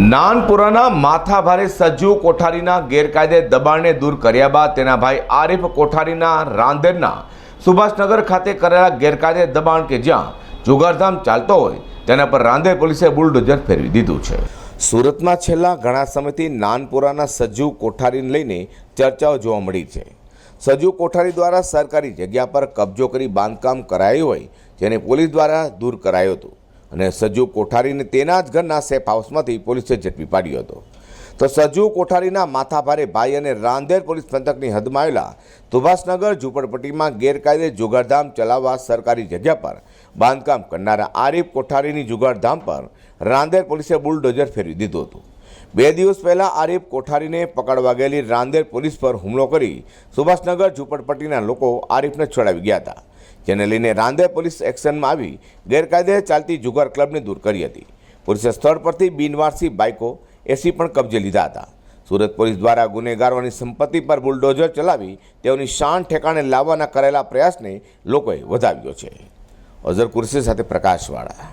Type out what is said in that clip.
નાનપુરાના માથાભારે સજ્જુ કોઠારીના ગેરકાયદે દબાણને દૂર કર્યા બાદ તેના ભાઈ આરિફ કોઠારીના રાંદેરના સુભાષનગર ખાતે કરેલા ગેરકાયદે દબાણ કે જ્યાં જુગારધામ ચાલતો હોય, તેના પર રાંદેર પોલીસે બુલડોઝર ફેરવી દીધું છે. સુરતમાં છેલ્લા ઘણા સમયથી નાનપુરાના સજ્જુ કોઠારીને લઈને ચર્ચાઓ જોવા મળી છે. સજ્જુ કોઠારી દ્વારા સરકારી જગ્યા પર કબજો કરી બાંધકામ કરાયું હોય, જેને પોલીસ દ્વારા દૂર કરાયું હતું. અને સજ્જુ કોઠારીને તેના જ ઘરના સેફ હાઉસમાંથી પોલીસે ઝડપી પાડ્યો હતો. તો સજુ કોઠારીના માથાભારે ભાઈ અને રાંદેર પોલીસ પંથકની હદમાં આવેલા સુભાષનગર ઝૂંપડપટ્ટીમાં ગેરકાયદે જુગારધામ ચલાવવા સરકારી જગ્યા પર બાંધકામ કરનારા આરીફ કોઠારીની જુગારધામ પર રાંદેર પોલીસે બુલડોઝર ફેરવી દીધું હતું. બે દિવસ પહેલા આરીફ કોઠારીને પકડવા ગયેલી રાંદેર પોલીસ પર હુમલો કરી સુભાષનગર ઝૂંપડપટ્ટીના લોકો આરીફને છોડાવી ગયા હતા. જેને લઈને રાંદે પોલીસ એક્શનમાં આવી ગેરકાયદે ચાલતી જુગાર ક્લબને દૂર કરી હતી. પોલીસે સ્થળ પરથી બિનવારસી બાઇકો, એસી પણ કબજે લીધા હતા. સુરત પોલીસ દ્વારા ગુનેગારોની સંપત્તિ પર બુલડોઝર ચલાવી તેઓની શાન ઠેકાણે લાવવાના કરેલા પ્રયાસને લોકોએ વધાવ્યો છે. અઝર કુરશી સાથે પ્રકાશવાળા.